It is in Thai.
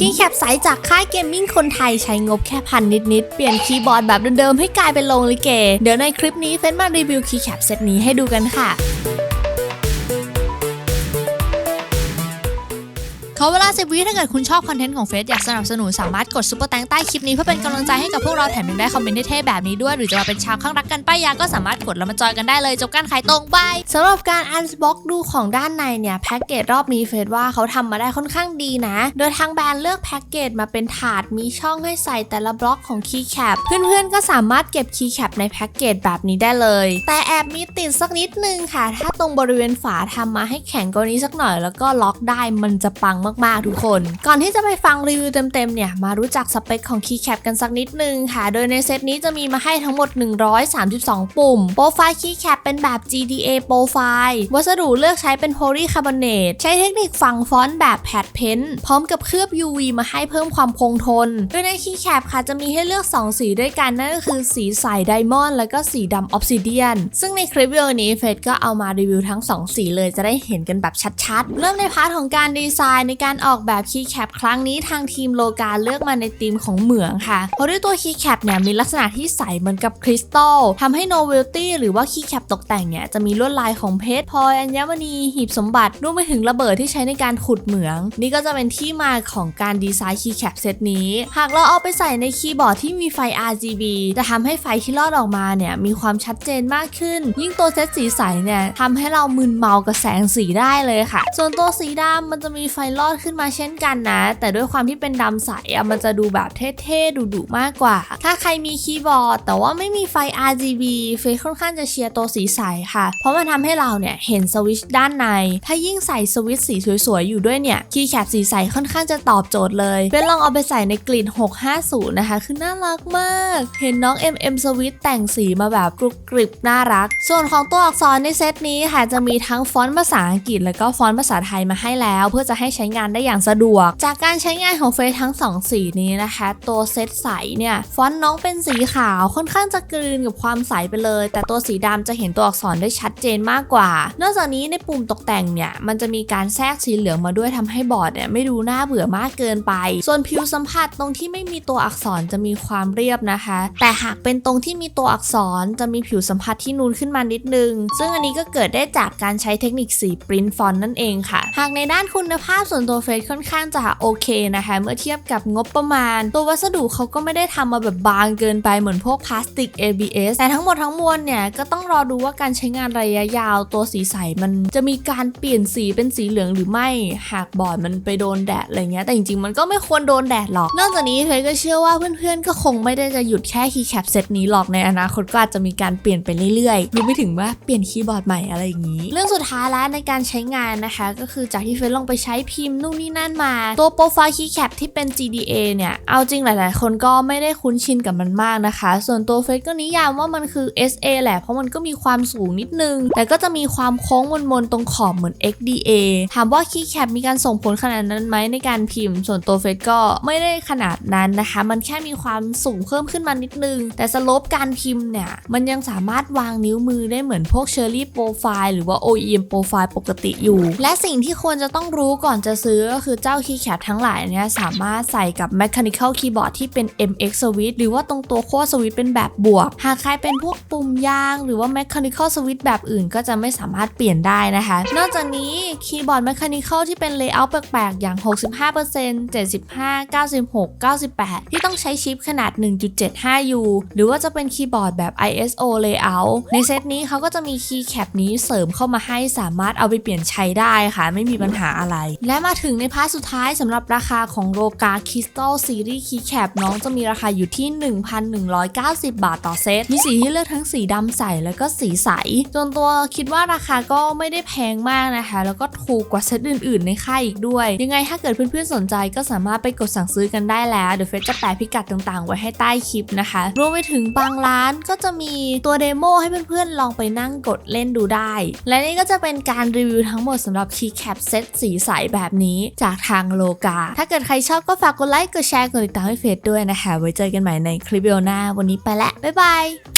คีย์แคปใสจากค่ายเกมมิ่งคนไทยใช้งบแค่พันนิดๆ เปลี่ยนคีย์บอร์ดแบบเดิมๆ ให้กลายเป็นโลงลิเก เดี๋ยวในคลิปนี้เฟนมารีวิวคีย์แคปเซตนี้ให้ดูกันค่ะ ขอเวลา 10 วิถ้าเกิดคุณชอบคอนเทนต์ของเฟซอยากสนับสนุนสามารถกดซุปเปอร์แตงใต้คลิปนี้เพื่อเป็นกำลังใจให้กับพวกเราแถมยังได้คอมเมนต์เท่ๆแบบนี้ด้วย หรือจะมาเป็นชาวข้างรักกันป้ายยาก็สามารถกดแล้วมาจอยกันได้เลยจบการขายตรงบายสำหรับการอันบ็อกดูของด้านในเนี่ยแพ็กเกจรอบนี้เฟซว่าเขาทำมาได้ค่อนข้างดีนะ โดยทางแบรนด์เลือกแพ็กเกจมาเป็นถาดมีช่องให้ใส่แต่ละบล็อกของคีย์แคปเพื่อนๆก็สามารถเก็บคีย์แคปในแพ็กเกจแบบนี้ได้เลย แต่แอบมีติดสักนิดนึงค่ะ ถ้าตรงบริเวณฝาทำมาให้แข็งกว่านี้สักหน่อย แล้วก็ล็อกได้มันจะปังมากๆทุกคน ก่อนที่จะไปฟังรีวิวเต็มๆเนี่ยมารู้จักสเปคของคีย์แคปกันสักนิดนึงค่ะ โดยในเซตนี้จะมีมาให้ทั้งหมด 132 ปุ่ม โปรไฟล์คีย์แคปเป็นแบบ GDA โปรไฟล์วัสดุเลือกใช้เป็น polycarbonate ใช้เทคนิคฝังฟอนต์แบบแพดเพนพร้อมกับเคลือบ UV มาให้เพิ่มความคงทน โดยในคีย์แคปค่ะจะมีให้เลือก 2 สีด้วยกันนั่นก็คือสีใสไดมอนด์แล้วก็สีดำออ s ซิเดียนซึ่งในคลิปวิดีโอนี้เฟดก็เอามารีวิวทั้ง 2 สีเลยจะได้เห็นกันแบบชัดๆ เริ่มในพาร์ทของการดีไซน์ในการออกแบบคีย์แคปครั้งนี้ทางทีมโลกาเลือกมาในธีมของเหมืองค่ะ เพราะด้วยตัวคีย์แคปเนี่ยมีลักษณะที่ใสเหมือนกับคริสตัลทำให้โนเวลตี้หรือว่าคีย์แคปตกแต่งเนี่ยจะมีลวดลายของเพชรพลอยอัญมณีหีบสมบัติรวมไปถึงระเบิดที่ใช้ในการขุดเหมือง นี่ก็จะเป็นที่มาของการดีไซน์คีย์แคปเซตนี้ หากเราเอาไปใส่ในคีย์บอร์ดที่มีไฟ RGB จะทำให้ไฟที่ลอดออกมาเนี่ยมีความชัดเจนมากขึ้น ยิ่งตัวเซตสีใสเนี่ยทำให้เรามึนเมากับแสงสีได้เลยค่ะ ส่วนตัวสีดำมันจะมีไฟลอดขึ้นมาเช่นกันนะ แต่ด้วยความที่เป็นดำใสอะมันจะดูแบบเท่ๆดุๆมากกว่า ถ้าใครมีคีย์บอร์ด แต่ว่าไม่มีไฟ RGB เฟซค่อนข้างจะเชียร์ตัวสีใสค่ะ เพราะมันทำให้เราเนี่ยเห็นสวิตช์ด้านใน ถ้ายิ่งใส่สวิตช์สีสวยๆ อยู่ด้วยเนี่ยคีย์แคปสีใสค่อนข้างจะตอบโจทย์เลยเฟซลองเอาไปใส่ในกลิ่น 650 นะคะ คือน่ารักมาก เห็นน้อง MM สวิตแต่งสีมาแบบกรุบกริบน่ารัก ส่วนของตัวอักษรในเซตนี้ค่ะจะมีทั้งฟอนต์ภาษาอังกฤษ แล้วก็ฟอนต์ภาษาไทยมาให้แล้ว เพื่อจะให้ใช้งานได้อย่างสะดวก จากการใช้งานของเฟซทั้ง 2 สีนี้นะคะ ตัวเซตใสเนี่ยฟอนต์น้องเป็นสีขาวค่อนข้างจะกลืนกับความใสไปเลย แต่ตัวสีดำจะเห็นตัวอักษรได้ชัดเจนมากกว่า นอกจากนี้ในปุ่มตกแต่งเนี่ยมันจะมีการแทรกสีเหลืองมาด้วยทำให้บอร์ดเนี่ยไม่ดูน่าเบื่อมากเกินไป ส่วนผิวสัมผัสตรงที่ไม่มีตัวอักษรจะมีความเรียบนะคะ แต่หากเป็นตรงที่มีตัวอักษรจะมีผิวสัมผัสที่นูนขึ้นมานิดนึง ซึ่งอันนี้ก็เกิดได้จากการใช้เทคนิคสีปริ้นฟอนต์นั่นเองค่ะ หากในด้านคุณภาพส่วนตัวเฟซค่อนข้างจะโอเคนะคะ เมื่อเทียบกับงบประมาณ ตัววัสดุเขาก็ไม่ได้ทำมาแบบบางเกินไปเหมือนพวกพลาสติก ABS แต่ทั้งหมดทั้งมวลเนี่ย ก็ต้องรอดูว่าการใช้งานระยะยาวตัวสีใสมันจะมีการเปลี่ยนสีเป็นสีเหลืองหรือไม่หากบอร์ดมันไปโดนแดดอะไรเงี้ยแต่จริงๆมันก็ไม่ควรโดนแดดหรอก นอกจากนี้เฟยก็เชื่อว่าเพื่อนๆก็คงไม่ได้จะหยุดแค่คีย์แคปเซตนี้หรอกในอนาคตก็อาจจะมีการเปลี่ยนไปเรื่อยๆรวมไปถึงว่าเปลี่ยนคีย์บอร์ดใหม่อะไรอย่างนี้ เรื่องสุดท้ายแล้วในการใช้งานนะคะ ก็คือจากที่เฟยลองไปใช้พิมพ์นู่นนี่นั่นมา ตัวโปรไฟล์คีย์แคปที่เป็น GDA เนี่ย เอาจริงหลาย ๆ คนก็ไม่ได้คุ้นชินกับมันมากนะคะ ส่วนตัวเฟยก็นิยามว่ามันคือ SA แหละ เพราะมันก็มีความสูงนิดนึง แต่ก็จะมีความโค้งมนๆตรงขอบเหมือน XDA ถามว่าคีย์แคปมีการส่งผลขนาดนั้นไหมในการพิมพ์ ส่วนตัวเฟซก็ไม่ได้ขนาดนั้นนะคะ มันแค่มีความสูงเพิ่มขึ้นมานิดนึง แต่สโลปการพิมพ์เนี่ย มันยังสามารถวางนิ้วมือได้เหมือนพวก Cherry Profile หรือว่า OEM Profile ปกติอยู่ และสิ่งที่ควรจะต้องรู้ก่อนจะซื้อก็คือเจ้าคีย์แคปทั้งหลายเนี่ยสามารถใส่กับ Mechanical Keyboard ที่เป็น MX Switch หรือว่าตรงตัวขั้วสวิตช์เป็นแบบบวก หากใครเป็นพวกปุ่มยาง หรือว่า Mechanical Switch แบบอื่นก็จะไม่สามารถเปลี่ยนได้นะคะ นอกจากนี้คีย์บอร์ด Mechanical ที่เป็น Layout แปลกๆ อย่าง 65% 75 96 98 ที่ต้องใช้ชิปขนาด 1.75U หรือว่าจะเป็นคีย์บอร์ดแบบ ISO Layout ในเซตนี้เขาก็จะมีคีย์แคปนี้เสริมเข้ามาให้สามารถเอาไปเปลี่ยนใช้ได้ค่ะ ไม่มีปัญหาอะไรและมาาถึงในพาร์ทสุดท้ายสำหรับราคาของโรกา Crystal Series Keycap น้องจะมีราคาอยู่ที่ 1,190 บาทต่อเซต มีสีที่เลือกทั้งสีดำใสแล้วก็สีใสจนตัวคิดว่าราคาก็ไม่ได้แพงมากนะคะ แล้วก็ถูกกว่าเซตอื่นๆ ในค่ายอีกด้วย ยังไงถ้าเกิดเพื่อนๆสนใจก็สามารถไปกดสั่งซื้อกันได้แล้วเดี๋ยวเฟซจะแปะพิกัดต่างๆ ไว้ให้ใต้คลิปนะคะรวมไปถึงบางร้านก็จะมีตัวเดโมให้เพื่อนๆลองไปนั่งกดเล่นดูได้ และนี่ก็จะเป็นการรีวิวทั้งหมดสำหรับ Keycap เซตสีใสแบบนี้จากทางโลกา ถ้าเกิดใครชอบก็ฝากกดไลค์ กดแชร์ กดติดตามให้เฟซด้วยนะคะ ไว้เจอกันใหม่ในคลิปวิดีโอหน้า วันนี้ไปแล้วบ๊ายบาย